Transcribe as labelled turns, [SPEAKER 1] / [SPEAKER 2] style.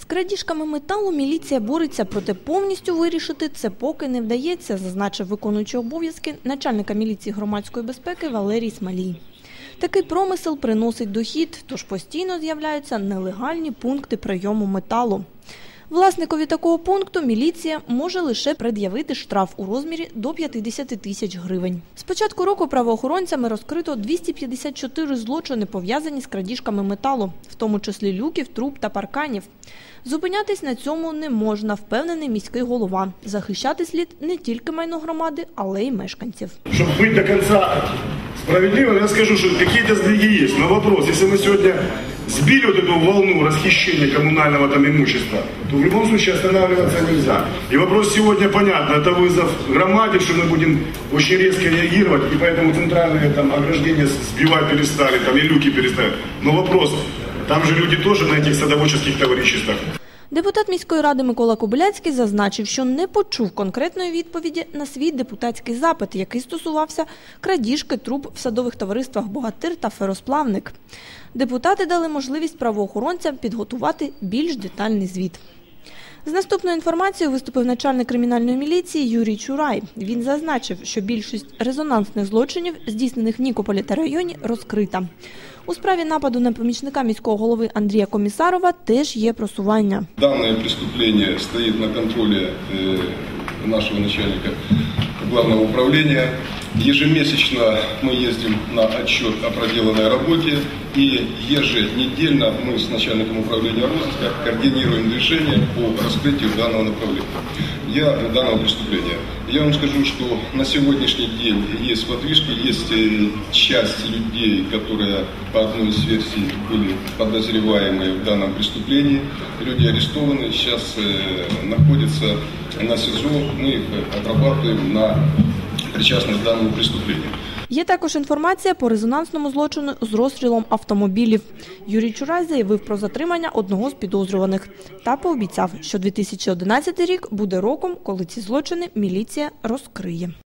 [SPEAKER 1] З крадіжками металу міліція бореться, проте повністю вирішити це поки не вдається, зазначив виконуючий обов'язки начальника міліції громадської безпеки Валерій Смалій. Такий промисел приносить дохід, тож постійно з'являються нелегальні пункти прийому металу. Власникові такого пункту міліція може лише пред'явити штраф у розмірі до 50 тисяч гривень. З початку року правоохоронцями розкрито 254 злочини, пов'язані з крадіжками металу, в тому числі люків, труб та парканів. Зупинятись на цьому не можна, впевнений міський голова. Захищати слід не тільки майно громади, але й мешканців.
[SPEAKER 2] Чтобы быть до конца справедливым, я скажу, что какие-то сдвиги есть. Но вопрос, если мы сегодня сбили вот эту волну расхищения коммунального там имущества, то в любом случае останавливаться нельзя. И вопрос сегодня понятно, это вызов громаде, что мы будем очень резко реагировать, и поэтому центральные там ограждения сбивать перестали, там и люки перестали. Но вопрос, там же люди тоже на этих садоводческих товариществах.
[SPEAKER 1] Депутат міської ради Микола Кобиляцький зазначив, що не почув конкретної відповіді на свій депутатський запит, який стосувався крадіжки труб в садових товариствах «Богатир» та «Феросплавник». Депутати дали можливість правоохоронцям підготувати більш детальний звіт. З наступною інформацією виступив начальник кримінальної міліції Юрій Чурай. Він зазначив, що більшість резонансних злочинів, здійснених в Нікополі та районі, розкрита. У справі нападу на помічника міського голови Андрія Комісарова теж є просування.
[SPEAKER 3] Данное преступление стоит на контроле э, нашего начальника главного управления. Ежемесячно мы ездим на отчет о проделанной работе и еженедельно мы с начальником управления розыска координируем движение по раскрытию данного направления, я, данного преступления. Я вам скажу, что на сегодняшний день есть подвижки, есть э, часть людей, которые по одной из версий были подозреваемые в данном преступлении. Люди арестованы, сейчас э, находятся на СИЗО, мы их отрабатываем на причастность к данному преступлению.
[SPEAKER 1] Є також інформація по резонансному злочину з розстрілом автомобілів. Юрій Чурай заявив про затримання одного з підозрюваних та пообіцяв, що 2011 рік буде роком, коли ці злочини міліція розкриє.